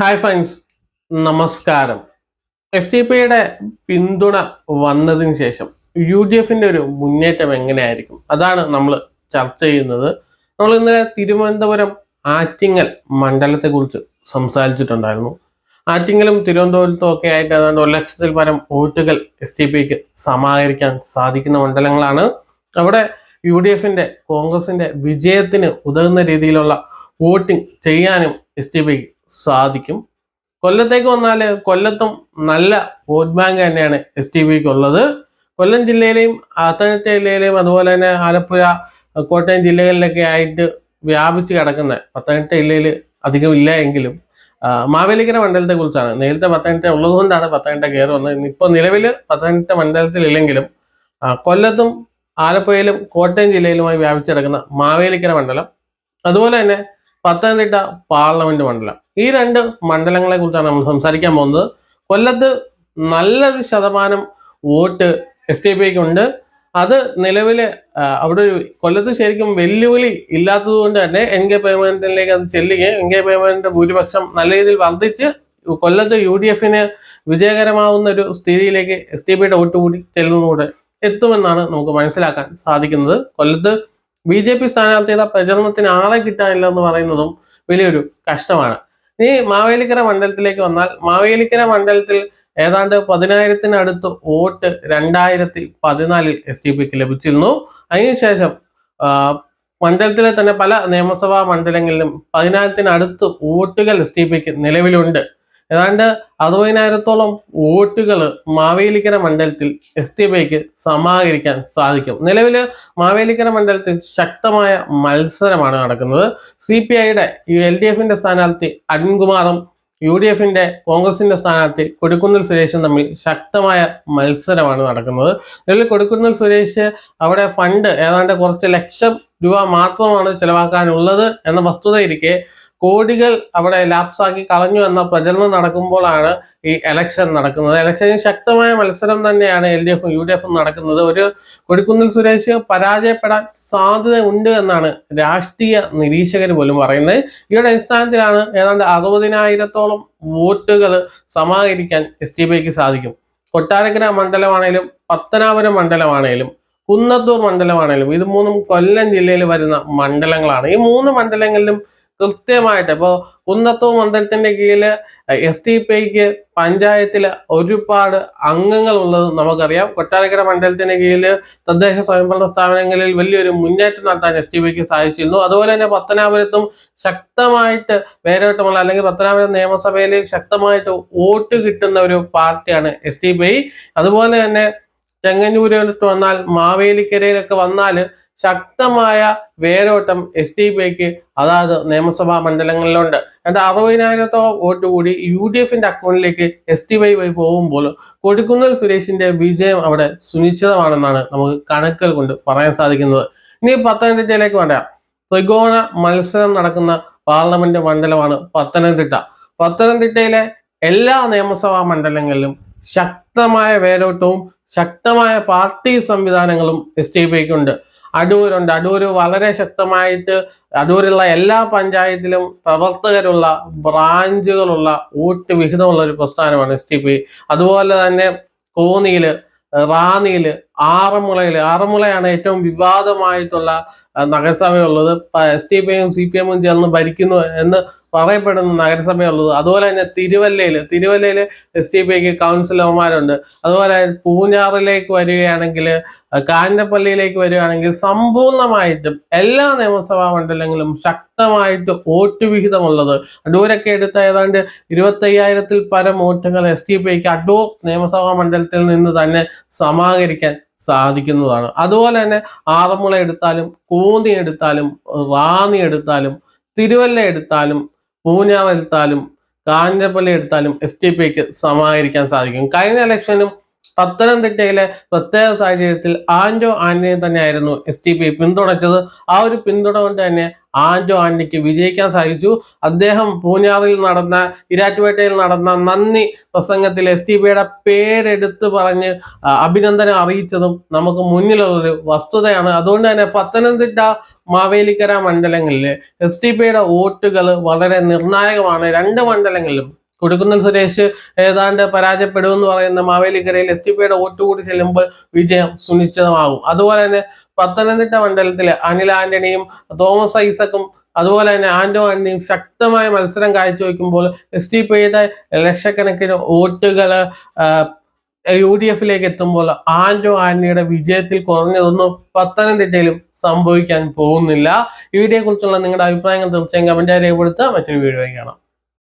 Hi friends നമസ്കാരം. S D പിയുടെ പിന്തുണ വന്നതിന് ശേഷം യു ഡി എഫിന്റെ ഒരു മുന്നേറ്റം എങ്ങനെയായിരിക്കും? അതാണ് നമ്മൾ ചർച്ച ചെയ്യുന്നത്. നമ്മൾ ഇന്നലെ തിരുവനന്തപുരം ആറ്റിങ്ങൽ മണ്ഡലത്തെക്കുറിച്ച് സംസാരിച്ചിട്ടുണ്ടായിരുന്നു. ആറ്റിങ്ങലും തിരുവനന്തപുരത്തും ഒക്കെ ആയിട്ട് ഏതാണ്ട് ഒരു ലക്ഷത്തിൽ പരം വോട്ടുകൾ എസ് ഡി പിക്ക് സമാഹരിക്കാൻ സാധിക്കുന്ന മണ്ഡലങ്ങളാണ്. അവിടെ യു ഡി എഫിന്റെ കോൺഗ്രസിന്റെ വിജയത്തിന് ഉതകുന്ന രീതിയിലുള്ള വോട്ടിംഗ് ചെയ്യാനും എസ് ഡി പിക്ക് സാധിക്കും. കൊല്ലത്തേക്ക് വന്നാൽ കൊല്ലത്തും നല്ല വോട്ട് ബാങ്ക് തന്നെയാണ് എസ് ടി പിക്ക് ഉള്ളത്. കൊല്ലം ജില്ലയിലെയും പത്തനംതിട്ട ജില്ലയിലെയും അതുപോലെ തന്നെ ആലപ്പുഴ കോട്ടയം ജില്ലകളിലൊക്കെ ആയിട്ട് വ്യാപിച്ച് കിടക്കുന്ന പത്തനംതിട്ട ജില്ലയിൽ അധികം ഇല്ല എങ്കിലും മാവേലിക്കര മണ്ഡലത്തെ കുറിച്ചാണ്. നേരത്തെ പത്തനംതിട്ട ഉള്ളതുകൊണ്ടാണ് പത്തനംതിട്ട കയറി വന്നത്. ഇപ്പോൾ നിലവിൽ പത്തനംതിട്ട മണ്ഡലത്തിൽ ഇല്ലെങ്കിലും കൊല്ലത്തും ആലപ്പുഴയിലും കോട്ടയം ജില്ലയിലുമായി വ്യാപിച്ച് കിടക്കുന്ന മാവേലിക്കര മണ്ഡലം അതുപോലെ തന്നെ പത്തനംതിട്ട പാർലമെന്റ് മണ്ഡലം. ഈ രണ്ട് മണ്ഡലങ്ങളെ കുറിച്ചാണ് നമ്മൾ സംസാരിക്കാൻ പോകുന്നത്. കൊല്ലത്ത് നല്ലൊരു ശതമാനം വോട്ട് എസ് ഡി പിക്ക് ഉണ്ട്. അത് നിലവിലെ അവിടെ കൊല്ലത്ത് ശരിക്കും വെല്ലുവിളി ഇല്ലാത്തത് കൊണ്ട് തന്നെ എൻ കെ പേയ്മെന്റിലേക്ക് അത് ചെല്ലുകയും എൻ കെ പേയ്മെന്റിന്റെ ഭൂരിപക്ഷം നല്ല രീതിയിൽ വർദ്ധിച്ച് കൊല്ലത്ത് യു ഡി എഫിന് വിജയകരമാവുന്ന ഒരു സ്ഥിതിയിലേക്ക് എസ് ടി പിയുടെ വോട്ട് കൂടി ചെല്ലുന്നതോടെ എത്തുമെന്നാണ് നമുക്ക് മനസ്സിലാക്കാൻ സാധിക്കുന്നത്. കൊല്ലത്ത് ബി ജെ പി സ്ഥാനാർത്ഥിയുടെ പ്രചരണത്തിന് ആളെ കിട്ടാനില്ല എന്ന് പറയുന്നതും വലിയൊരു കഷ്ടമാണ്. ഇനി മാവേലിക്കര മണ്ഡലത്തിലേക്ക് വന്നാൽ മാവേലിക്കര മണ്ഡലത്തിൽ ഏതാണ്ട് പതിനായിരത്തിനടുത്ത് വോട്ട് രണ്ടായിരത്തി പതിനാലിൽ എസ് ടി പിക്ക് ലഭിച്ചിരുന്നു. അതിനുശേഷം മണ്ഡലത്തിലെ തന്നെ പല നിയമസഭാ മണ്ഡലങ്ങളിലും പതിനായിരത്തിനടുത്ത് വോട്ടുകൾ എസ് ടി പിക്ക് നിലവിലുണ്ട്. ഏതാണ്ട് അറുപതിനായിരത്തോളം വോട്ടുകൾ മാവേലിക്കര മണ്ഡലത്തിൽ എസ് ടി പിക്ക് സമാഹരിക്കാൻ സാധിക്കും. നിലവിൽ മാവേലിക്കര മണ്ഡലത്തിൽ ശക്തമായ മത്സരമാണ് നടക്കുന്നത്. സി പി ഐയുടെ എൽ ഡി എഫിന്റെ സ്ഥാനാർത്ഥി അരുൺകുമാറും യു ഡി എഫിന്റെ കോൺഗ്രസിന്റെ സ്ഥാനാർത്ഥി കൊടിക്കുന്നിൽ സുരേഷും തമ്മിൽ ശക്തമായ മത്സരമാണ് നടക്കുന്നത്. നിലവിൽ കൊടിക്കുന്നിൽ സുരേഷ് അവിടെ ഫണ്ട് ഏതാണ്ട് കുറച്ച് ലക്ഷം രൂപ മാത്രമാണ് ചെലവാക്കാനുള്ളത് എന്ന വസ്തുതയിരിക്കെ കോടികൾ അവിടെ ലാപ്സാക്കി കളഞ്ഞു എന്ന പ്രചരണം നടക്കുമ്പോഴാണ് ഈ എലക്ഷൻ നടക്കുന്നത്. എലക്ഷനിൽ ശക്തമായ മത്സരം തന്നെയാണ് എൽ ഡി എഫും യു ഡി എഫും നടക്കുന്നത്. ഒരു കൊടിക്കുന്നിൽ സുരേഷ് പരാജയപ്പെടാൻ സാധ്യത ഉണ്ട് എന്നാണ് രാഷ്ട്രീയ നിരീക്ഷകർ പോലും പറയുന്നത്. ഈയുടെ അടിസ്ഥാനത്തിലാണ് ഏതാണ്ട് അറുപതിനായിരത്തോളം വോട്ടുകൾ സമാഹരിക്കാൻ എസ് ടി പിക്ക് സാധിക്കും. കൊട്ടാരക്കര മണ്ഡലമാണേലും പത്തനാപുരം മണ്ഡലമാണേലും കുന്നത്തൂർ മണ്ഡലമാണേലും ഇത് മൂന്നും കൊല്ലം ജില്ലയിൽ വരുന്ന മണ്ഡലങ്ങളാണ്. ഈ മൂന്ന് മണ്ഡലങ്ങളിലും കൃത്യമായിട്ട്. ഇപ്പോൾ കുന്നത്തൂർ മണ്ഡലത്തിന്റെ കീഴിൽ എസ് ടി പിക്ക് പഞ്ചായത്തിൽ ഒരുപാട് അംഗങ്ങൾ ഉള്ളത് നമുക്കറിയാം. കൊട്ടാരക്കര മണ്ഡലത്തിന്റെ കീഴിൽ തദ്ദേശ സ്വയംഭരണ സ്ഥാപനങ്ങളിൽ വലിയൊരു മുന്നേറ്റം നടത്താൻ എസ് ടി പിക്ക് സാധിച്ചിരുന്നു. അതുപോലെ തന്നെ പത്തനാപുരത്തും ശക്തമായിട്ട് വേരോട്ടമുള്ള അല്ലെങ്കിൽ പത്തനാപുരം നിയമസഭയിൽ ശക്തമായിട്ട് വോട്ട് കിട്ടുന്ന ഒരു പാർട്ടിയാണ് എസ് ടി പി അതുപോലെ തന്നെ ചെങ്ങന്നൂരിലോട്ട് വന്നാൽ മാവേലിക്കരയിലൊക്കെ വന്നാൽ ശക്തമായ വേരോട്ടം എസ് ഡി പിക്ക് അതായത് നിയമസഭാ മണ്ഡലങ്ങളിലുണ്ട്. എന്നിട്ട് അറുപതിനായിരത്തോളം വോട്ട് കൂടി യു ഡി എഫിന്റെ അക്കൗണ്ടിലേക്ക് എസ് ടി വൈ വഴി പോകുമ്പോൾ കൊടിക്കുന്നിൽ സുരേഷിന്റെ വിജയം അവിടെ സുനിശ്ചിതമാണെന്നാണ് നമുക്ക് കണക്കുകൾ കൊണ്ട് പറയാൻ സാധിക്കുന്നത്. ഇനി പത്തനംതിട്ടയിലേക്ക് വേണ്ട ത്രികോണ മത്സരം നടക്കുന്ന പാർലമെന്റ് മണ്ഡലമാണ് പത്തനംതിട്ട. പത്തനംതിട്ടയിലെ എല്ലാ നിയമസഭാ മണ്ഡലങ്ങളിലും ശക്തമായ വേരോട്ടവും ശക്തമായ പാർട്ടി സംവിധാനങ്ങളും എസ് ടി പിക്ക് ഉണ്ട്. അടൂരുണ്ട്. അടൂര് വളരെ ശക്തമായിട്ട് അടൂരുള്ള എല്ലാ പഞ്ചായത്തിലും പ്രവർത്തകരുള്ള ബ്രാഞ്ചുകളുള്ള ഊട്ട് വിഹിതമുള്ള ഒരു പ്രസ്ഥാനമാണ് എസ് ടി പി അതുപോലെ തന്നെ കോന്നിയിൽ റാന്നിയിൽ ആറന്മുളയിൽ ആറന്മുളയാണ് ഏറ്റവും വിവാദമായിട്ടുള്ള നഗരസഭയുള്ളത്. എസ് ടി പിയും സി പി എമ്മും ചേർന്ന് ഭരിക്കുന്നു എന്ന് പറയപ്പെടുന്ന നഗരസഭയുള്ളത്. അതുപോലെ തന്നെ തിരുവല്ലയിൽ തിരുവല്ലയിൽ എസ് ടി പിക്ക് കൗൺസിലർമാരുണ്ട് അതുപോലെ പൂഞ്ഞാറിലേക്ക് വരികയാണെങ്കിൽ കാഞ്ഞപ്പള്ളിയിലേക്ക് വരികയാണെങ്കിൽ സമ്പൂർണമായിട്ടും എല്ലാ നിയമസഭാ മണ്ഡലങ്ങളും ശക്തമായിട്ട് വോട്ട് വിഹിതമുള്ളത്. അടൂരൊക്കെ എടുത്ത ഏതാണ്ട് ഇരുപത്തയ്യായിരത്തിൽ പരം വോട്ടുകൾ എസ് ടി പിക്ക് അടൂർ നിയമസഭാ മണ്ഡലത്തിൽ നിന്ന് തന്നെ സമാഹരിക്കാൻ സാധിക്കുന്നതാണ്. അതുപോലെ തന്നെ ആറന്മുള എടുത്താലും കൂന്നി എടുത്താലും റാന്നി എടുത്താലും തിരുവല്ല എടുത്താലും പൂഞ്ഞാർ എടുത്താലും കാഞ്ഞപ്പള്ളി എടുത്താലും എസ് ടി പിക്ക് സമാഹരിക്കാൻ സാധിക്കും. കഴിഞ്ഞ ഇലക്ഷനും പത്തനംതിട്ടയിലെ പ്രത്യേക സാഹചര്യത്തിൽ ആന്റോ ആന്റണിയെ തന്നെയായിരുന്നു എസ് ടി പി പിന്തുണച്ചത്. ആ ഒരു പിന്തുണ കൊണ്ട് തന്നെ ആന്റോ ആന്റണിക്ക് വിജയിക്കാൻ സാധിച്ചു. അദ്ദേഹം പൂഞ്ഞാറിൽ നടന്ന ഇരാറ്റുപേട്ടയിൽ നടന്ന നന്ദി പ്രസംഗത്തിൽ എസ് ടി പിയുടെ പേരെടുത്ത് പറഞ്ഞ് അഭിനന്ദനം അറിയിച്ചതും നമുക്ക് മുന്നിലുള്ളൊരു വസ്തുതയാണ്. അതുകൊണ്ട് തന്നെ പത്തനംതിട്ട മാവേലിക്കര മണ്ഡലങ്ങളിൽ എസ് ടി പിയുടെ വോട്ടുകൾ വളരെ നിർണായകമാണ്. രണ്ട് മണ്ഡലങ്ങളിലും കൊടുക്കുന്നൽ സുരേഷ് ഏതാണ്ട് പരാജയപ്പെടുമെന്ന് പറയുന്ന മാവേലിക്കരയിൽ എസ് ടി പിയുടെ വോട്ട് കൂടി ചെല്ലുമ്പോൾ വിജയം സുനിശ്ചിതമാകും. അതുപോലെ തന്നെ പത്തനംതിട്ട മണ്ഡലത്തിൽ അനിൽ ആന്റണിയും തോമസ് ഐസക്കും അതുപോലെ തന്നെ ആന്റോ ആന്റണിയും ശക്തമായ മത്സരം കാഴ്ചവെക്കുമ്പോൾ എസ് ടി പിയുടെ ലക്ഷക്കണക്കിന് വോട്ടുകൾ യു ഡി എഫിലേക്ക് എത്തുമ്പോൾ ആന്റോ ആന്റണിയുടെ വിജയത്തിൽ കുറഞ്ഞതൊന്നും പത്തനംതിട്ടയിലും സംഭവിക്കാൻ പോകുന്നില്ല. ഈ വീഡിയോയെ കുറിച്ചുള്ള നിങ്ങളുടെ അഭിപ്രായങ്ങൾ തീർച്ചയായും കമന്റ് രേഖപ്പെടുത്തുക. മറ്റൊരു വീഡിയോ കാണാം.